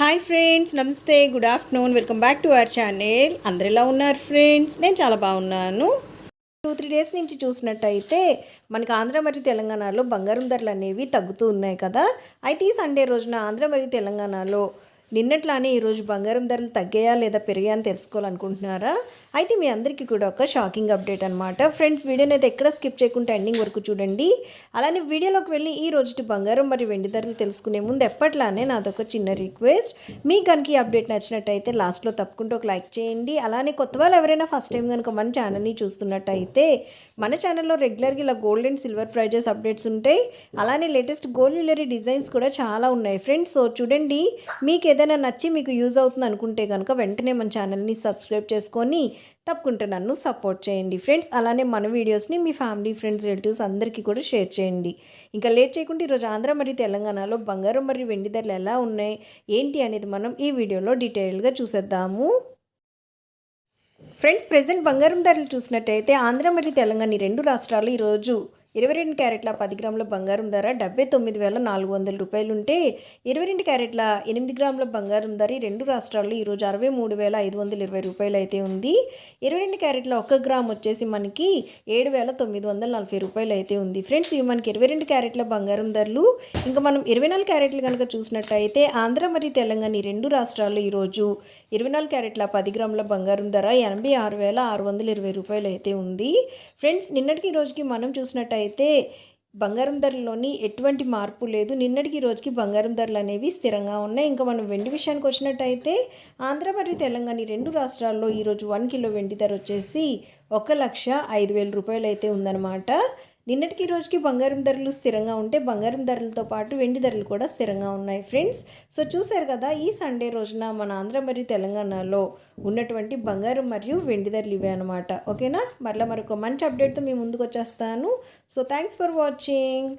Hi friends నమస్తే good afternoon welcome back to our channel అందరు ఎలా ఉన్నారు ఫ్రెండ్స్ నేను చాలా బాగున్నాను. టూ త్రీ డేస్ నుంచి చూసినట్టయితే మనకి ఆంధ్ర మరియు తెలంగాణలో బంగారం ధరలు అనేవి తగ్గుతూ ఉన్నాయి కదా. అయితే ఈ సండే రోజున ఆంధ్ర మరియు తెలంగాణలో నిన్నట్లానే ఈరోజు బంగారం ధరలు తగ్గాయా లేదా పెరిగాయా అని తెలుసుకోవాలనుకుంటున్నారా? అయితే మీ అందరికీ కూడా ఒక షాకింగ్ అప్డేట్ అనమాట ఫ్రెండ్స్ వీడియోని అయితే ఎక్కడ స్కిప్ చేయకుండా ఎండింగ్ వరకు చూడండి. అలానే వీడియోలోకి వెళ్ళి ఈ రోజు బంగారం మరియు వెండి ధరలు తెలుసుకునే ముందు ఎప్పట్లానే నాదొక చిన్న రిక్వెస్ట్. మీకు కనుక ఈ అప్డేట్ నచ్చినట్టయితే లాస్ట్లో తప్పకుండా ఒక లైక్ చేయండి. అలానే కొత్త వాళ్ళు ఎవరైనా ఫస్ట్ టైం కనుక మన ఛానల్ని చూస్తున్నట్టయితే మన ఛానల్లో రెగ్యులర్గా ఇలా gold and silver prizes updates ఉంటాయి. అలానే లేటెస్ట్ గోల్డ్ జ్యువెలరీ డిజైన్స్ కూడా చాలా ఉన్నాయి. ఫ్రెండ్స్ సో చూడండి. మీకు ఏదైనా నచ్చి మీకు యూజ్ అవుతుంది అనుకుంటే కనుక వెంటనే మన ఛానల్ని సబ్స్క్రైబ్ చేసుకొని తప్పకుండా నన్ను సపోర్ట్ చేయండి. ఫ్రెండ్స్ అలానే మన వీడియోస్ని మీ ఫ్యామిలీ ఫ్రెండ్స్ రిలేటివ్స్ అందరికీ కూడా షేర్ చేయండి. ఇంకా లేట్ చేయకుండా ఈరోజు ఆంధ్ర మరియు తెలంగాణలో బంగారం మరియు వెండి ధరలు ఎలా ఉన్నాయి ఏంటి అనేది మనం ఈ వీడియోలో డీటెయిల్గా చూసేద్దాము. ఫ్రెండ్స్ ప్రజెంట్ బంగారం ధరలు చూసినట్టయితే ఆంధ్ర మరియు తెలంగాణ రెండు రాష్ట్రాలు ఈరోజు ఇరవై రెండు క్యారెట్ల పది గ్రాముల బంగారం ధర డెబ్బై తొమ్మిది వేల నాలుగు వందల రూపాయలు ఉంటే ఇరవై రెండు క్యారెట్ల ఎనిమిది గ్రాముల బంగారం ధర ఈ రెండు రాష్ట్రాల్లో ఈరోజు అరవై మూడు వేల ఐదు వందల ఇరవై రూపాయలు అయితే ఉంది. ఇరవై రెండు క్యారెట్ల ఒక గ్రామ్ వచ్చేసి మనకి ఏడు వేల తొమ్మిది వందల నలభై రూపాయలు అయితే ఉంది. ఫ్రెండ్స్ ఇవి మనకి ఇరవై రెండు క్యారెట్ల బంగారం ధరలు. ఇంకా మనం ఇరవై నాలుగు క్యారెట్లు కనుక చూసినట్టయితే ఆంధ్ర మరియు తెలంగాణ ఈ రెండు రాష్ట్రాల్లో ఈరోజు ఇరవై నాలుగు క్యారెట్ల పది గ్రాముల బంగారం ధర ఎనభై ఆరు వేల ఆరు వందల ఇరవై రూపాయలు అయితే ఉంది. ఫ్రెండ్స్ నిన్నటికి ఈ రోజుకి మనం చూసినట్టయితే బంగారం ధరలోని ఎటువంటి మార్పు లేదు. నిన్నటికి ఈ రోజుకి బంగారం ధరలు అనేవి స్థిరంగా ఉన్నాయి. ఇంకా మనం వెండి విషయానికి వచ్చినట్టయితే ఆంధ్ర మరియు తెలంగాణ రెండు రాష్ట్రాల్లో ఈరోజు వన్ కిలో వెండి ధర వచ్చేసి ఒక లక్ష ఐదు వేల రూపాయలు అయితే ఉందన్నమాట. నిన్నటికి రోజుకి బంగారం ధరలు స్థిరంగా ఉంటే బంగారం ధరలతో పాటు వెండి ధరలు కూడా స్థిరంగా ఉన్నాయి ఫ్రెండ్స్. సో చూశారు కదా ఈ సండే రోజున మన ఆంధ్ర మరియు తెలంగాణలో ఉన్నటువంటి బంగారం మరియు వెండి ధరలు ఇవే అనమాట ఓకేనా? మరలా మరొక మంచి అప్డేట్తో మీ ముందుకు వచ్చేస్తాను. So thanks for watching